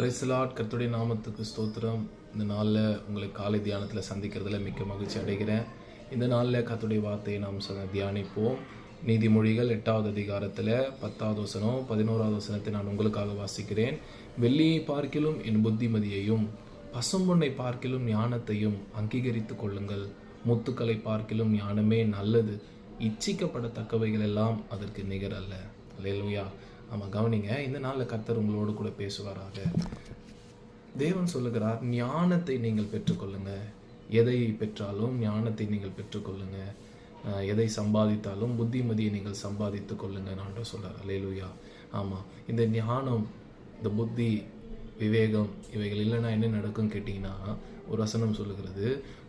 பிரைஸ்லாட் கத்துடைய நாமத்துக்கு ஸ்தோத்திரம். இந்த நாளில் உங்களை காலை தியானத்தில் சந்திக்கிறதுல மிக்க மகிழ்ச்சி அடைகிறேன். இந்த நாளில் கத்துடைய வார்த்தையை நாம் தியானிப்போம். நீதிமொழிகள் எட்டாவது அதிகாரத்தில் பத்தாவது வசனம் பதினோராவது வசனத்தை நான் உங்களுக்காக வாசிக்கிறேன். வெள்ளியை பார்க்கிலும் என் புத்திமதியையும் பசும்பொன்னை பார்க்கிலும் ஞானத்தையும் அங்கீகரித்து கொள்ளுங்கள். முத்துக்களை பார்க்கிலும் ஞானமே நல்லது. இச்சிக்கப்படத்தக்கவைகள் எல்லாம் அதற்கு நிகர் அல்ல ஆமாம் கவனிங்க. இந்த நாளில் கர்த்தர் உங்களோடு கூட பேசுவாராக. தேவன் சொல்லுகிறார் ஞானத்தை நீங்கள் பெற்றுக்கொள்ளுங்க. எதை பெற்றாலும் ஞானத்தை நீங்கள் பெற்றுக்கொள்ளுங்க. எதை சம்பாதித்தாலும் புத்திமதியை நீங்கள் சம்பாதித்துக் கொள்ளுங்க. நான் சொல்கிறார் அல்லேலூயா. ஆமாம் இந்த ஞானம் இந்த புத்தி விவேகம் இவைகள் இல்லைன்னா என்ன நடக்கும் கேட்டிங்கன்னா ஒரு வசனம் சொல்லுகிறது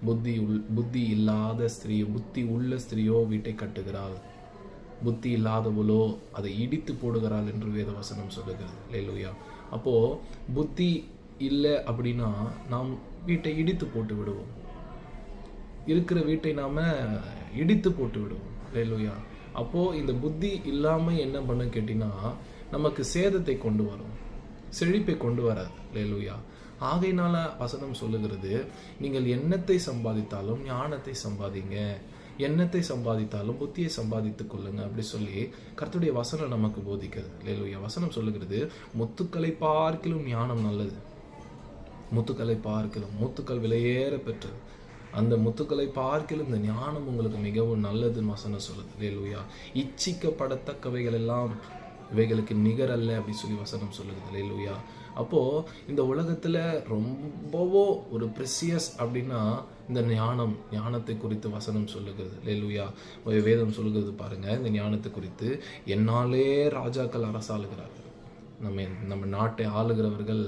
புத்தி உள் புத்தி இல்லாத ஸ்திரீ புத்தி உள்ள ஸ்திரீயோ வீட்டை கட்டுகிறாள். புத்தி இல்லாதவளோ அதை இடித்து போடுகிறாள் என்று வேதவசனம் சொல்லுகிறது. லேலுயா அப்போ புத்தி இல்லை அப்படின்னா நாம் வீட்டை இடித்து போட்டு விடுவோம். இருக்கிற வீட்டை நாம இடித்து போட்டு விடுவோம். லேலுயா அப்போ இந்த புத்தி இல்லாம என்ன பண்ண கேட்டினா நமக்கு சேதத்தை கொண்டு வரும். செழிப்பை கொண்டு வராது. லேலுயா ஆகையினால வசனம் சொல்லுகிறது நீங்கள் எண்ணத்தை சம்பாதித்தாலும் ஞானத்தை சம்பாதிங்க. எண்ணத்தை சம்பாதித்தாலும் புத்தியை சம்பாதித்துக் கொள்ளுங்க அப்படி சொல்லி கர்த்துடைய வசனம் நமக்கு போதிக்கிறது. லேலுயா வசனம் சொல்லுகிறது முத்துக்களை பார்க்கிலும் ஞானம் நல்லது. முத்துக்களை பார்க்கலாம் முத்துக்கள் விலையேற பெற்றது. அந்த முத்துக்களை பார்க்கிலும் இந்த ஞானம் உங்களுக்கு மிகவும் நல்லதுன்னு வசனம் சொல்லுது. லேலுயா இச்சிக்கப்படத்தக்கவைகள் எல்லாம் இவைகளுக்கு நிகர் அல்ல அப்படி சொல்லி வசனம் சொல்லுது லேலுயா அப்போ இந்த உலகத்துல ரொம்பவோ ஒரு ப்ரெசியஸ் அப்படின்னா இந்த ஞானம் ஞானத்தை குறித்து வசனம் சொல்லுகிறது. லெலுயா வேதம் சொல்லுகிறது பாருங்க. இந்த ஞானத்தை குறித்து என்னாலே ராஜாக்கள் அரசாளுகிறார்கள். நம்ம நம்ம நாட்டை ஆளுகிறவர்கள்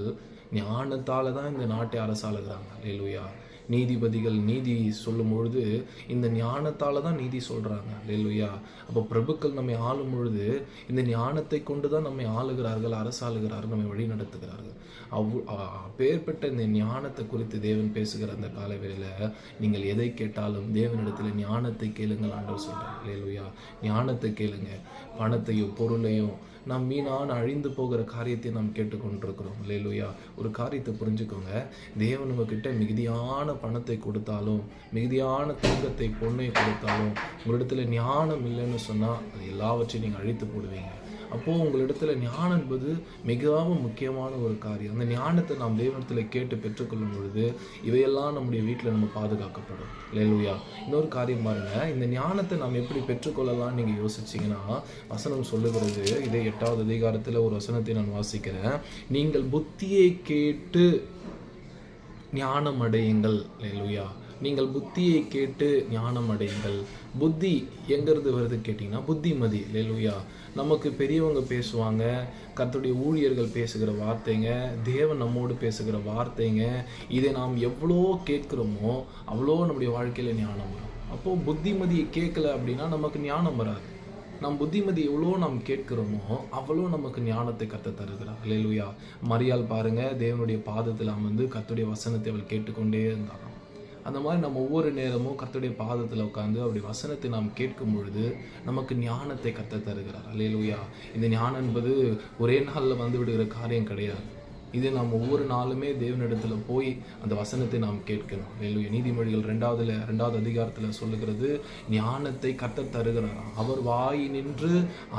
ஞானத்தால தான் இந்த நாட்டை அரசாளுகிறாங்க. லெலுயா நீதிபதிகள் நீதி சொல்லும் பொழுது இந்த ஞானத்தால தான் நீதி சொல்றாங்க. இல்லையா அப்போ பிரபுக்கள் நம்மை ஆளும் பொழுது இந்த ஞானத்தை கொண்டு தான் நம்மை ஆளுகிறார்கள் அரசாளுகிறார்கள் நம்மை வழி நடத்துகிறார்கள் அவ் அப்பேற்பட்ட இந்த ஞானத்தை குறித்து தேவன் பேசுகிற அந்த காலவேளையில் நீங்கள் எதை கேட்டாலும் தேவனிடத்தில் ஞானத்தை கேளுங்கள் ஆண்டவர் சொல்றாங்க. இல்லையா ஞானத்தை கேளுங்க. பணத்தையும் பொருளையும் நாம் மீனான அழிந்து போகிற காரியத்தை நாம் கேட்டுக்கொண்டிருக்கிறோம். இல்லையா ஒரு காரியத்தை புரிஞ்சுக்கோங்க. தேவன் உங்ககிட்ட மிகுதியான பணத்தை கொடுத்தாலும் மிகுதியான தங்கத்தை பொண்ணை கொடுத்தாலும் உங்களிடத்துல ஞானம் இல்லைன்னு சொன்னால் அது எல்லாவற்றையும் நீங்கள் அழித்து போடுவீங்க. அப்போ உங்களிடத்துல ஞானம் என்பது மிகவும் முக்கியமான ஒரு காரியம். அந்த ஞானத்தை நாம் தேவனத்தில் கேட்டு பெற்றுக்கொள்ளும் பொழுது இவையெல்லாம் நம்முடைய வீட்டில் நம்ம பாதுகாக்கப்படும். இல்லையா இன்னொரு காரியம் பாருங்க. இந்த ஞானத்தை நாம் எப்படி பெற்றுக்கொள்ளலாம்னு நீங்க யோசிச்சீங்கன்னா வசனம் சொல்லுகிறது இதே எட்டாவது அதிகாரத்தில் ஒரு வசனத்தை நான் வாசிக்கிறேன். நீங்கள் புத்தியை கேட்டு ஞானம் அடையுங்கள் இல்லையா நீங்கள் புத்தியை கேட்டு ஞானம் அடைங்கள் புத்தி எங்கிறது வருது கேட்டிங்கன்னா புத்திமதி. லேலுயா நமக்கு பெரியவங்க பேசுவாங்க கத்துடைய ஊழியர்கள் பேசுகிற வார்த்தைங்க தேவன் நம்மோடு பேசுகிற வார்த்தைங்க இதை நாம் எவ்வளோ கேட்குறோமோ அவ்வளோ நம்முடைய வாழ்க்கையில் ஞானம் வரும். அப்போது புத்திமதியை கேட்கல அப்படின்னா நமக்கு ஞானம் வராது. நம் புத்திமதி எவ்வளோ நாம் கேட்கிறோமோ அவ்வளோ நமக்கு ஞானத்தை கற்று தருகிறார். லெலுயா மரியால் பாருங்கள் தேவனுடைய பாதத்தில் அமர்ந்து கத்துடைய வசனத்தை அவள் கேட்டுக்கொண்டே இருந்தாள் அந்த மாதிரி நம்ம ஒவ்வொரு நேரமும் கர்த்தருடைய பாதத்தில் உட்காந்து அப்படி வசனத்தை நாம் கேட்கும் பொழுது நமக்கு ஞானத்தை கத்த தருகிறார். அல்லையா இந்த ஞானம் என்பது ஒரே நாளில் வந்து விடுகிற காரியம் கிடையாது. இது நாம் ஒவ்வொரு நாளுமே தேவனிடத்தில் போய் அந்த வசனத்தை நாம் கேட்கணும் வேலுய நீதிமொழிகள் ரெண்டாவதுல ரெண்டாவது அதிகாரத்தில் சொல்லுகிறது ஞானத்தை கத்த தருகிறாராம். அவர் வாய் நின்று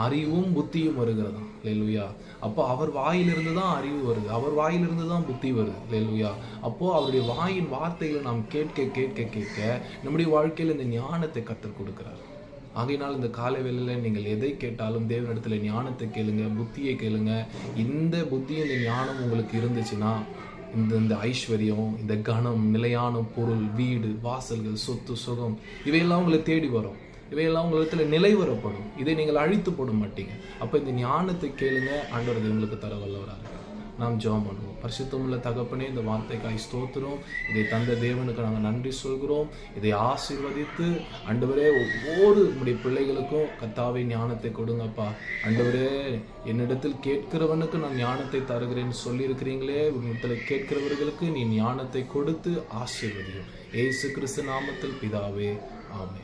அறிவும் புத்தியும் வருகிறதாம் லேலுயா அப்போ அவர் வாயிலிருந்து தான் அறிவு வருது. அவர் வாயிலிருந்து தான் புத்தி வருது. லேலுயா அப்போது அவருடைய வாயின் வார்த்தைகளை நாம் கேட்க கேட்க கேட்க நம்முடைய வாழ்க்கையில் இந்த ஞானத்தை கத்தர் கொடுக்குறாரு. ஆகையினால் இந்த காலை வேளையில் நீங்கள் எதை கேட்டாலும் தேவனிடத்தில் ஞானத்தை கேளுங்க புத்தியை கேளுங்க. இந்த புத்தி இந்த ஞானம் உங்களுக்கு இருந்துச்சுன்னா இந்த இந்த ஐஸ்வர்யம் இந்த கணம் நிலையான பொருள் வீடு வாசல்கள் சொத்து சுகம் இவையெல்லாம் உங்களை தேடி வரும். இவையெல்லாம் உங்களிடத்தில் நிலை வரப்படும். இதை நீங்கள் அழித்து போட மாட்டீங்க. அப்போ இந்த ஞானத்தை கேளுங்க. ஆண்டவர் உங்களுக்கு தர வல்லவராக நாம் ஜெபம் பண்ணுவோம். பரிசுத்தமுள்ள தகப்பனே இந்த வார்த்தைக்காய் ஸ்தோத்திரம். இதை தந்த தேவனுக்கு நாங்கள் நன்றி சொல்கிறோம். இதை ஆசீர்வதித்து அண்டவரே ஒவ்வொரு நம்முடைய பிள்ளைகளுக்கும் கத்தாவை ஞானத்தை கொடுங்கப்பா. அண்டவரே என்னிடத்தில் கேட்கிறவனுக்கு நான் ஞானத்தை தருகிறேன்னு சொல்லியிருக்கிறீங்களே. உன்னிடத்தில் கேட்கிறவர்களுக்கு நீ ஞானத்தை கொடுத்து ஆசீர்வதியும். ஏசு கிறிஸ்து நாமத்தில் பிதாவே ஆமே